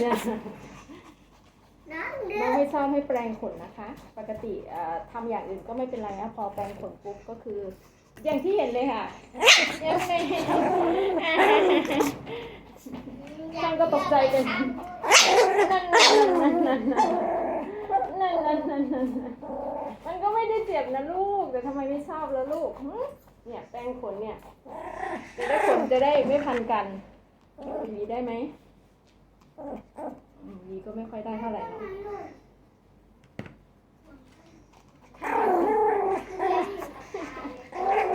เนี่ยมันไม่ชอบให้แปลงขนนะคะ ปกติทำอย่างอื่นก็ไม่เป็นไรนะพอแปลงขนปุ๊บก็คือ อย่างที่เห็นเลยค่ะยังไงช่างก็ตกใจกันนั่นนั่นนั่นนั่นนั่นนั่นนั่นมันก็ไม่ได้เจ็บนะลูก แต่ทำไมไม่ชอบแล้วลูกเนี่ยแปลงขนเนี่ยจะได้ขนจะได้ไม่พันกันอย่างนี้ได้ไหม อืมหวีก็ไม่ค่อยได้เท่าไหร่นะ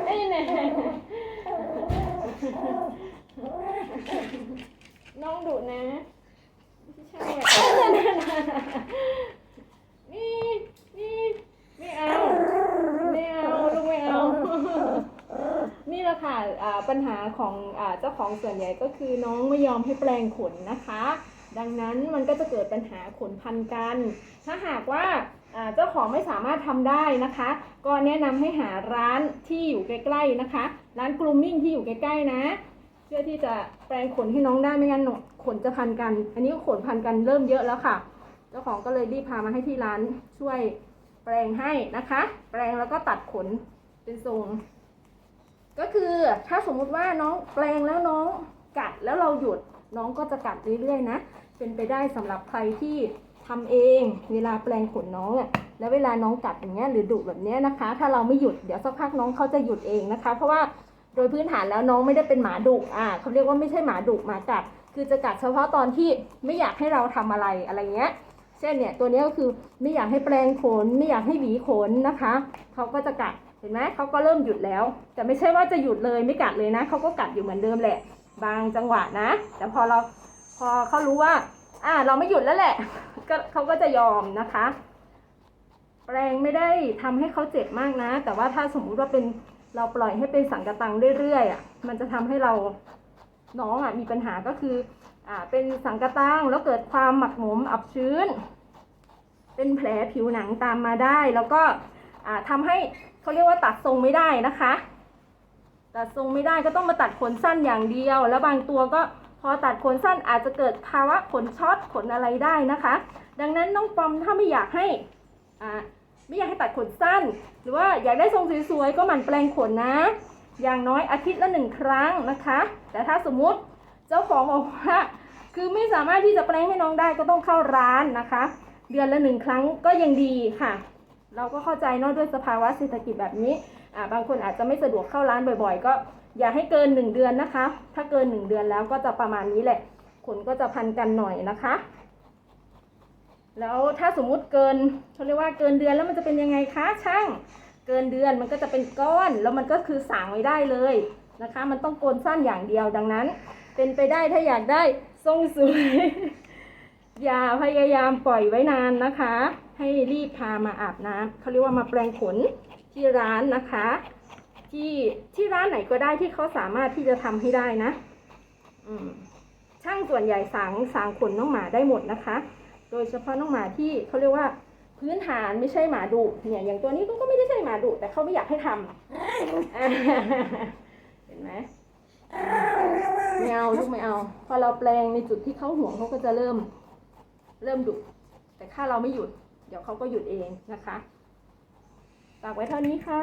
นี่เนี่ยน้องดุนะไม่ใช่นี่นี่ไม่เอาไม่เอาลูกไม่เอา นี่แหละค่ะปัญหาของเจ้าของส่วนใหญ่ก็คือน้องไม่ยอมให้แปลงขนนะคะ ดังนั้นมันก็จะเกิดปัญหาขนพันกัน ถ้าหากว่าเจ้าของไม่สามารถทำได้นะคะ ก็แนะนำให้หาร้านที่อยู่ใกล้ๆนะคะ ร้านกลูมมิ่งที่อยู่ใกล้ๆนะ เพื่อที่จะแปลงขนให้น้องได้ไม่งั้นขนจะพันกัน อันนี้ขนพันกันเริ่มเยอะแล้วค่ะ เจ้าของก็เลยรีบพามาให้ที่ร้านช่วยแปลงให้นะคะ แปลงแล้วก็ตัดขนเป็นทรง ก็คือถ้าสมมุติว่าน้องแปลงแล้วน้องกัดแล้วเราหยุดน้องก็จะกัดเรื่อยๆนะ เป็นไปได้สำหรับใครที่ทำเองเวลาแปลงขนน้องอะแล้วเวลาน้องกัดอย่างเงี้ยหรือดุแบบเนี้ยนะคะ ถ้าเราไม่หยุดเดี๋ยวสักพักน้องเขาจะหยุดเองนะคะ เพราะว่าโดยพื้นฐานแล้วน้องไม่ได้เป็นหมาดุอ่าเขาเรียกว่าไม่ใช่หมาดุหมากัด คือจะกัดเฉพาะตอนที่ไม่อยากให้เราทำอะไรอะไรเงี้ยเช่นเนี่ยตัวนี้ก็คือไม่อยากให้แปลงขนไม่อยากให้หวีขนนะคะเขาก็จะกัดเห็นไหมเขาก็เริ่มหยุดแล้ว แต่ไม่ใช่ว่าจะหยุดเลยไม่กัดเลยนะเขาก็กัดอยู่เหมือนเดิมแหละ บางจังหวะนะ แต่พอเรา พอเขารู้ว่า อ่า เราไม่หยุดแล้วแหละ ก็เขาก็จะยอมนะคะแปลงไม่ได้ทำให้เขาเจ็บมากนะ แต่ว่าถ้าสมมุติว่าเป็นเราปล่อยให้เป็นสังกตังเรื่อยๆอะ มันจะทำให้เราน้องอะมีปัญหาก็คือ อ่า เป็นสังกตังแล้วเกิดความหมักหมมอับชื้น เป็นแผลผิวหนังตามมาได้ แล้วก็ อ่าทำให้เขาเรียกว่าตัดทรงไม่ได้นะคะ ตัดทรงไม่ได้ก็ต้องมาตัดขนสั้นอย่างเดียว แล้วบางตัวก็ อตัดขนสั้นอาจจะเกิดภาวะขนช็อตขนอะไรได้นะคะ ดังนั้นน้องปอมถ้าไม่อยากให้อ่าไม่อยากให้ตัดขนสั้น หรือว่าอยากได้ทรงสวยๆก็หมั่นแปลงขนนะ อย่างน้อยอาทิตย์ละหนึ่งครั้งนะคะ แต่ถ้าสมมุติเจ้าของบอกว่าคือไม่สามารถที่จะแปลงให้น้องได้ก็ต้องเข้าร้านนะคะ เดือนละหนึ่งครั้งก็ยังดีค่ะ เราก็เข้าใจเนอะด้วยสภาวะเศรษฐกิจแบบนี้อ่าบางคนอาจจะไม่สะดวกเข้าร้านบ่อยๆ ก็อย่าให้เกิน 1 เดือนนะคะ ถ้าเกิน 1 เดือนแล้วก็จะประมาณนี้แหละขนก็จะพันกันหน่อยนะคะ แล้วถ้าสมมุติเกินเขาเรียกว่าเกินเดือนแล้วมันจะเป็นยังไงคะช่างเกินเดือนมันก็จะเป็นก้อนแล้วมันก็คือสางไว้ได้เลยนะคะ มันต้องโกนสั้นอย่างเดียวดังนั้น เป็นไปได้ถ้าอยากได้ทรงสวย อย่าพยายามปล่อยไว้นานนะคะ ให้รีบพามาอาบน้ำเขาเรียกว่ามาแปรงขนที่ร้านนะคะ ที่ที่ร้านไหนก็ได้ที่เขาสามารถที่จะทำให้ได้นะช่างส่วนใหญ่สางสางขนน้องหมาได้หมดนะคะ โดยเฉพาะน้องหมาที่เขาเรียกว่าพื้นฐานไม่ใช่หมาดุเนี่ย อย่างตัวนี้ก็ก็ไม่ได้ใช่หมาดุแต่เขาไม่อยากให้ทำเห็นไหมไม่เอาลูกไม่เอา พอเราแปลงในจุดที่เขาห่วงเขาก็จะเริ่ม เริ่มดุแต่ถ้าเราไม่หยุด เดี๋ยวเขาก็หยุดเองนะคะฝากไว้เท่านี้ค่ะ